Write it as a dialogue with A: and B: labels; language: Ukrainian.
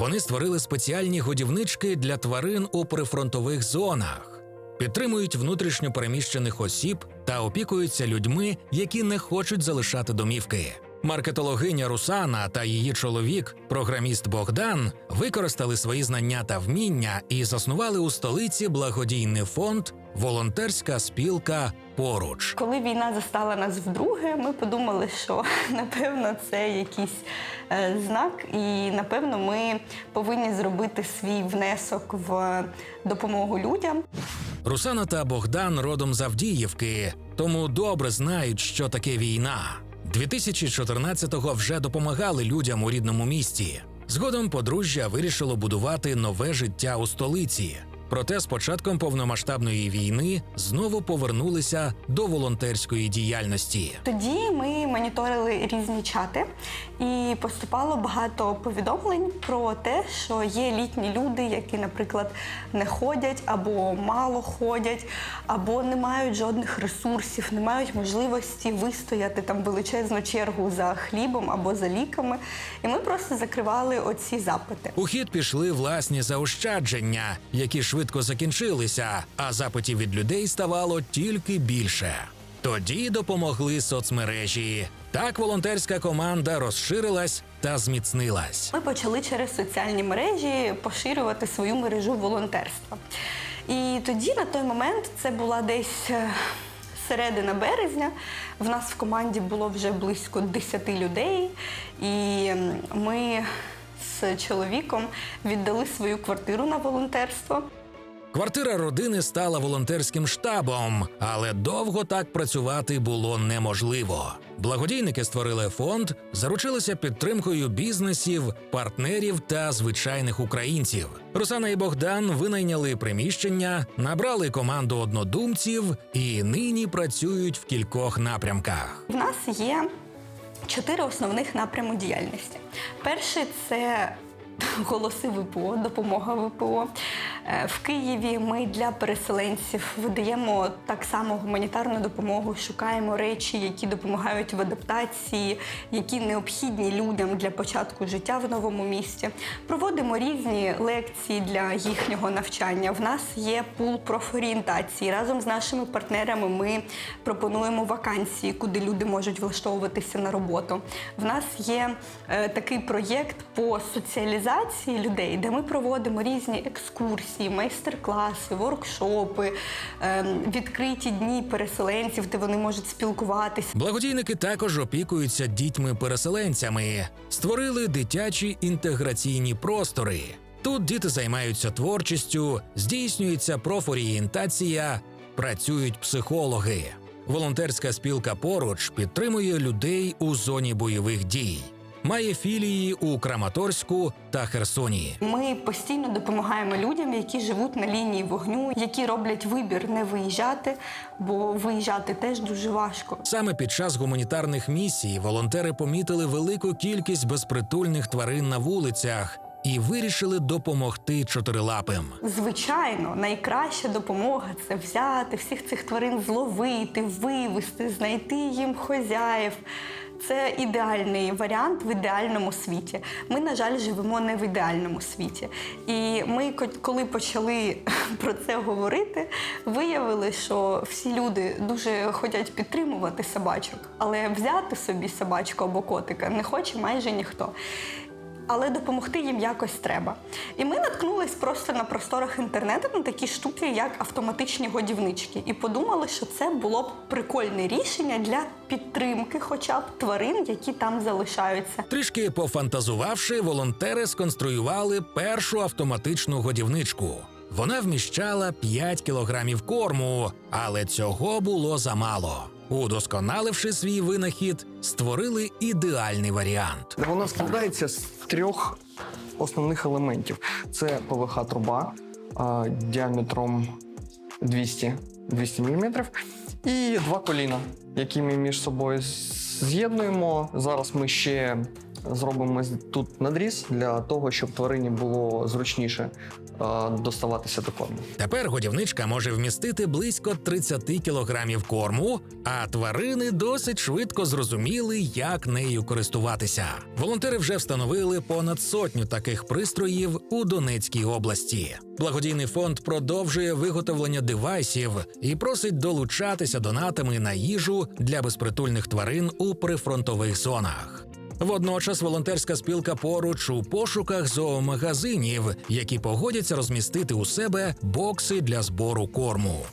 A: Вони створили спеціальні годівнички для тварин у прифронтових зонах, підтримують внутрішньо переміщених осіб та опікуються людьми, які не хочуть залишати домівки. Маркетологиня Русана та її чоловік, програміст Богдан, використали свої знання та вміння і заснували у столиці благодійний фонд Волонтерська спілка поруч.
B: Коли війна застала нас вдруге, ми подумали, що напевно це якийсь е, знак, і напевно ми повинні зробити свій внесок в допомогу людям.
A: Русана та Богдан родом з Авдіївки, тому добре знають, що таке війна. 2014-го вже допомагали людям у рідному місті. Згодом подружжя вирішило будувати нове життя у столиці. Проте з початком повномасштабної війни знову повернулися до волонтерської діяльності.
B: Тоді ми моніторили різні чати, і поступало багато повідомлень про те, що є літні люди, які, наприклад, не ходять або мало ходять, або не мають жодних ресурсів, не мають можливості вистояти там величезну чергу за хлібом або за ліками. І ми просто закривали оці запити.
A: У хід пішли власні заощадження, які швидко закінчилися, а запитів від людей ставало тільки більше. Тоді допомогли соцмережі. Так волонтерська команда розширилась та зміцнилась.
B: Ми почали через соціальні мережі поширювати свою мережу волонтерства. І тоді, на той момент, це була десь е, середина березня. В нас в команді було вже близько 10 людей, і ми з чоловіком віддали свою квартиру на волонтерство.
A: Квартира родини стала волонтерським штабом, але довго так працювати було неможливо. Благодійники створили фонд, заручилися підтримкою бізнесів, партнерів та звичайних українців. Русана і Богдан винайняли приміщення, набрали команду однодумців і нині працюють в кількох напрямках.
B: В нас є чотири основних напрями діяльності. Перший це голоси ВПО, допомога ВПО. Е, В Києві ми для переселенців видаємо так само гуманітарну допомогу, шукаємо речі, які допомагають в адаптації, які необхідні людям для початку життя в новому місті. Проводимо різні лекції для їхнього навчання. В нас є пул профорієнтації. Разом з нашими партнерами ми пропонуємо вакансії, куди люди можуть влаштовуватися на роботу. В нас є е, такий проєкт по соціалізації людей, де ми проводимо різні екскурсії, майстер-класи, воркшопи, е, відкриті дні переселенців, де вони можуть спілкуватися.
A: Благодійники також опікуються дітьми-переселенцями, створили дитячі інтеграційні простори. Тут діти займаються творчістю, здійснюється профорієнтація, працюють психологи. Волонтерська спілка поруч підтримує людей у зоні бойових дій. Має філії у Краматорську та Херсоні.
B: Ми постійно допомагаємо людям, які живуть на лінії вогню, які роблять вибір не виїжджати, бо виїжджати теж дуже важко.
A: Саме під час гуманітарних місій волонтери помітили велику кількість безпритульних тварин на вулицях і вирішили допомогти чотирилапим.
B: Звичайно, найкраща допомога це взяти всіх цих тварин, зловити, вивезти, знайти їм хозяїв. Це ідеальний варіант в ідеальному світі. Ми, на жаль, живемо не в ідеальному світі. І ми, ко- коли почали про це говорити, виявили, що всі люди дуже хочуть підтримувати собачок, але взяти собі собачку або котика не хоче майже ніхто але допомогти їм якось треба. І ми наткнулись просто на просторах інтернету на такі штуки, як автоматичні годівнички, і подумали, що це було б прикольне рішення для підтримки, хоча б тварин, які там залишаються.
A: Трішки пофантазувавши, волонтери сконструювали першу автоматичну годівничку. Вона вміщала 5 кілограмів корму, але цього було замало. Удосконаливши свій винахід, створили ідеальний варіант.
C: Вона складається з трьох основних елементів: це ПВХ труба діаметром 200, 200 мм і два коліна, які ми між собою з'єднуємо. Зараз ми ще зробимо тут надріз для того, щоб тварині було зручніше е, доставатися до корму.
A: Тепер годівничка може вмістити близько 30 кілограмів корму, а тварини досить швидко зрозуміли, як нею користуватися. Волонтери вже встановили понад сотню таких пристроїв у Донецькій області. Благодійний фонд продовжує виготовлення девайсів і просить долучатися донатами на їжу для безпритульних тварин у прифронтових зонах. Водночас волонтерська спілка поруч у пошуках зоомагазинів, які погодяться розмістити у себе бокси для збору корму.